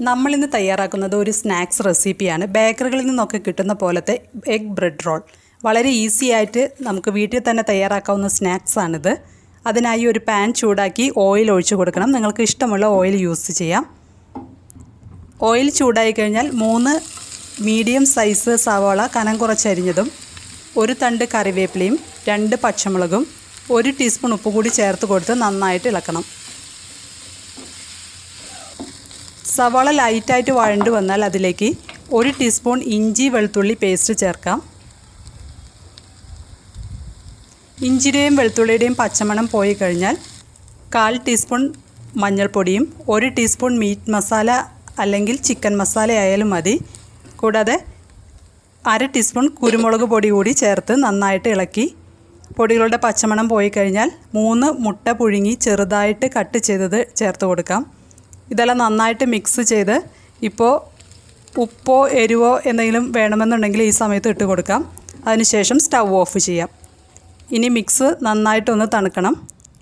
നമ്മളിന്ന് തയ്യാറാക്കുന്നത് ഒരു സ്നാക്സ് റെസിപ്പിയാണ്. ബേക്കറികളിൽ നിന്നൊക്കെ കിട്ടുന്ന പോലത്തെ എഗ് ബ്രെഡ് റോൾ. വളരെ ഈസി ആയിട്ട് നമുക്ക് വീട്ടിൽ തന്നെ തയ്യാറാക്കാവുന്ന സ്നാക്സാണിത് അതിനായി ഒരു പാൻ ചൂടാക്കി ഓയിൽ ഒഴിച്ചു കൊടുക്കണം. നിങ്ങൾക്ക് ഇഷ്ടമുള്ള ഓയിൽ യൂസ് ചെയ്യാം. ഓയിൽ ചൂടായി കഴിഞ്ഞാൽ മൂന്ന് മീഡിയം സൈസ് സവാള കനം കുറച്ചരിഞ്ഞതും ഒരു തണ്ട് കറിവേപ്പിലയും രണ്ട് പച്ചമുളകും ഒരു ടീസ്പൂൺ ഉപ്പ് കൂടി ചേർത്ത് കൊടുത്ത് നന്നായിട്ട് ഇളക്കണം. സവാള ലൈറ്റായിട്ട് വഴണ്ട് വന്നാൽ അതിലേക്ക് ഒരു ടീസ്പൂൺ ഇഞ്ചി വെളുത്തുള്ളി പേസ്റ്റ് ചേർക്കാം. ഇഞ്ചിയുടെയും വെളുത്തുള്ളിയുടെയും പച്ചമണം പോയി കഴിഞ്ഞാൽ കാൽ ടീസ്പൂൺ മഞ്ഞൾപ്പൊടിയും ഒരു ടീസ്പൂൺ മീറ്റ് മസാല അല്ലെങ്കിൽ ചിക്കൻ മസാല ആയാലും മതി. കൂടാതെ അര ടീസ്പൂൺ കുരുമുളക് പൊടി കൂടി ചേർത്ത് നന്നായിട്ട് ഇളക്കി പൊടികളുടെ പച്ചമണം പോയി കഴിഞ്ഞാൽ മൂന്ന് മുട്ട പുഴുങ്ങി ചെറുതായിട്ട് കട്ട് ചെയ്തത് ചേർത്ത് കൊടുക്കാം. ഇതെല്ലാം നന്നായിട്ട് മിക്സ് ചെയ്ത് ഇപ്പോൾ ഉപ്പോ എരിവോ എന്തെങ്കിലും വേണമെന്നുണ്ടെങ്കിൽ ഈ സമയത്ത് ഇട്ട് കൊടുക്കാം. അതിനുശേഷം സ്റ്റൗ ഓഫ് ചെയ്യാം. ഇനി മിക്സ് നന്നായിട്ടൊന്ന് തണുക്കണം.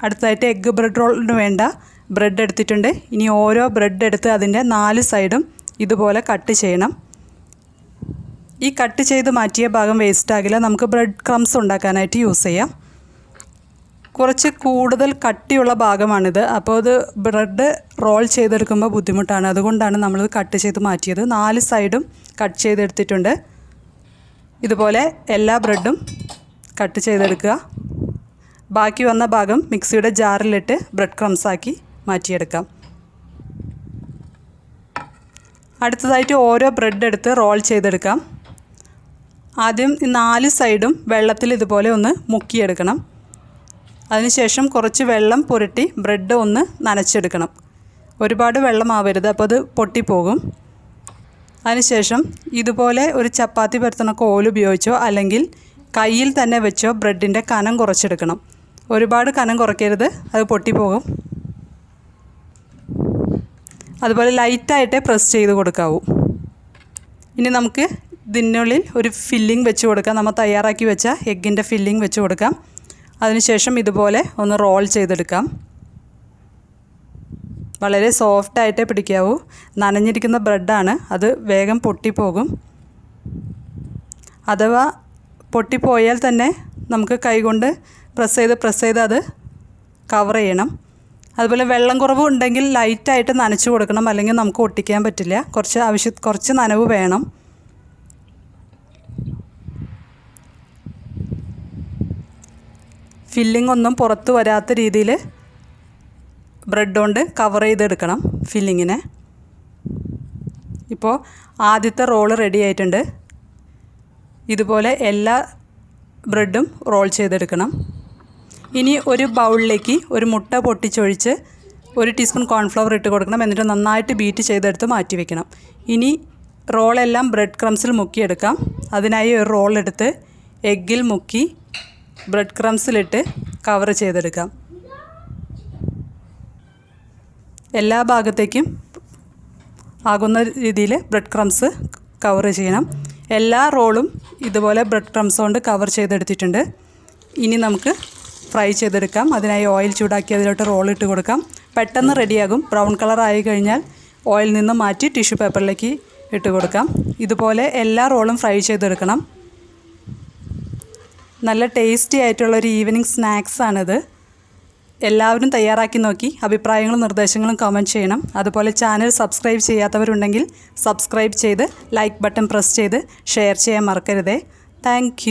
അടുത്തതായിട്ട് എഗ്ഗ് ബ്രെഡ് റോളിന് വേണ്ട ബ്രെഡ് എടുത്തിട്ടുണ്ട്. ഇനി ഓരോ ബ്രെഡ് എടുത്ത് അതിന്റെ നാല് സൈഡും ഇതുപോലെ കട്ട് ചെയ്യണം. ഈ കട്ട് ചെയ്ത് മാറ്റിയ ഭാഗം വേസ്റ്റ് ആകില്ല. നമുക്ക് ബ്രെഡ് ക്രംസ് ഉണ്ടാക്കാനായിട്ട് യൂസ് ചെയ്യാം. കുറച്ച് കൂടുതൽ കട്ടിയുള്ള ഭാഗമാണിത്. അപ്പോൾ അത് ബ്രെഡ് റോൾ ചെയ്തെടുക്കുമ്പോൾ ബുദ്ധിമുട്ടാണ്. അതുകൊണ്ടാണ് നമ്മൾ കട്ട് ചെയ്ത് മാറ്റിയത്. നാല് സൈഡും കട്ട് ചെയ്തെടുത്തിട്ടുണ്ട്. ഇതുപോലെ എല്ലാ ബ്രെഡും കട്ട് ചെയ്തെടുക്കുക. ബാക്കി വന്ന ഭാഗം മിക്സിയുടെ ജാറിലിട്ട് ബ്രെഡ് ക്രംസ് ആക്കി മാറ്റിയെടുക്കാം. അടുത്തതായിട്ട് ഓരോ ബ്രെഡ് എടുത്ത് റോൾ ചെയ്തെടുക്കാം. ആദ്യം നാല് സൈഡും വെള്ളത്തിൽ ഇതുപോലെ ഒന്ന് മുക്കിയെടുക്കണം. അതിനുശേഷം കുറച്ച് വെള്ളം പുരട്ടി ബ്രെഡ് ഒന്ന് നനച്ചെടുക്കണം. ഒരുപാട് വെള്ളമാവരുത് അപ്പോൾ അത് പൊട്ടിപ്പോകും. അതിനുശേഷം ഇതുപോലെ ഒരു ചപ്പാത്തി പരത്തണ കോൽ ഉപയോഗിച്ചോ അല്ലെങ്കിൽ കയ്യിൽ തന്നെ വെച്ചോ ബ്രെഡിന്റെ കനം കുറച്ചെടുക്കണം. ഒരുപാട് കനം കുറയ്ക്കരുത് അത് പൊട്ടിപ്പോകും. അതുപോലെ ലൈറ്റായിട്ടേ പ്രസ് ചെയ്ത് കൊടുക്കാവൂ. ഇനി നമുക്ക് ഇതിനുള്ളിൽ ഒരു ഫില്ലിംഗ് വെച്ച് കൊടുക്കാം. നമ്മൾ തയ്യാറാക്കി വെച്ച എഗ്ഗിന്റെ ഫില്ലിംഗ് വെച്ച് കൊടുക്കാം. അതിനുശേഷം ഇതുപോലെ ഒന്ന് റോൾ ചെയ്തെടുക്കാം. വളരെ സോഫ്റ്റായിട്ടേ പിടിക്കാവൂ. നനഞ്ഞിരിക്കുന്ന ബ്രെഡാണ് അത് വേഗം പൊട്ടിപ്പോകും. അഥവാ പൊട്ടിപ്പോയാൽ തന്നെ നമുക്ക് കൈകൊണ്ട് പ്രസ് ചെയ്ത് പ്രസ് ചെയ്ത് അത് കവർ ചെയ്യണം. അതുപോലെ വെള്ളം കുറവ് ഉണ്ടെങ്കിൽ ലൈറ്റായിട്ട് നനച്ച് കൊടുക്കണം. അല്ലെങ്കിൽ നമുക്ക് ഒട്ടിക്കാൻ പറ്റില്ല. കുറച്ച് ആവശ്യ കുറച്ച് നനവ് വേണം. ഫില്ലിംഗ് ഒന്നും പുറത്ത് വരാത്ത രീതിയിൽ ബ്രെഡ് കൊണ്ട് കവർ ചെയ്തെടുക്കണം ഫില്ലിങ്ങിനെ ഇപ്പോൾ ആദ്യത്തെ റോൾ റെഡി ആയിട്ടുണ്ട്. ഇതുപോലെ എല്ലാ ബ്രെഡും റോൾ ചെയ്തെടുക്കണം. ഇനി ഒരു ബൗളിലേക്ക് ഒരു മുട്ട പൊട്ടിച്ചൊഴിച്ച് ഒരു ടീസ്പൂൺ കോൺഫ്ലവർ ഇട്ട് കൊടുക്കണം. എന്നിട്ട് നന്നായിട്ട് ബീറ്റ് ചെയ്തെടുത്ത് മാറ്റി വെക്കണം. ഇനി റോളെല്ലാം ബ്രെഡ് ക്രംസിൽ മുക്കിയെടുക്കാം. അതിനായി ഒരു റോൾ എടുത്ത് എഗ്ഗിൽ മുക്കി ബ്രെഡ് ക്രംസിലിട്ട് കവർ ചെയ്തെടുക്കാം. എല്ലാ ഭാഗത്തേക്കും ആകുന്ന രീതിയിൽ ബ്രെഡ് ക്രംസ് കവർ ചെയ്യണം. എല്ലാ റോളും ഇതുപോലെ ബ്രെഡ് ക്രംസ് കൊണ്ട് കവർ ചെയ്തെടുത്തിട്ടുണ്ട്. ഇനി നമുക്ക് ഫ്രൈ ചെയ്തെടുക്കാം. അതിനായി ഓയിൽ ചൂടാക്കി അതിലോട്ട് റോൾ ഇട്ട് കൊടുക്കാം. പെട്ടെന്ന് റെഡിയാകും. ബ്രൗൺ കളർ ആയി കഴിഞ്ഞാൽ ഓയിൽ നിന്ന് മാറ്റി ടിഷ്യൂ പേപ്പറിലേക്ക് ഇട്ട് കൊടുക്കാം. ഇതുപോലെ എല്ലാ റോളും ഫ്രൈ ചെയ്തെടുക്കണം. നല്ല ടേസ്റ്റി ആയിട്ടുള്ള ഒരു ഈവനിങ് സ്നാക്സ് ആണിത്. എല്ലാവരും തയ്യാറാക്കി നോക്കി. അഭിപ്രായങ്ങളും നിർദ്ദേശങ്ങളും കമന്റ് ചെയ്യണം. അതുപോലെ ചാനൽ സബ്സ്ക്രൈബ് ചെയ്യാത്തവരുണ്ടെങ്കിൽ സബ്സ്ക്രൈബ് ചെയ്ത് ലൈക്ക് ബട്ടൺ പ്രസ് ചെയ്ത് ഷെയർ ചെയ്യാൻ മറക്കരുതേ. താങ്ക്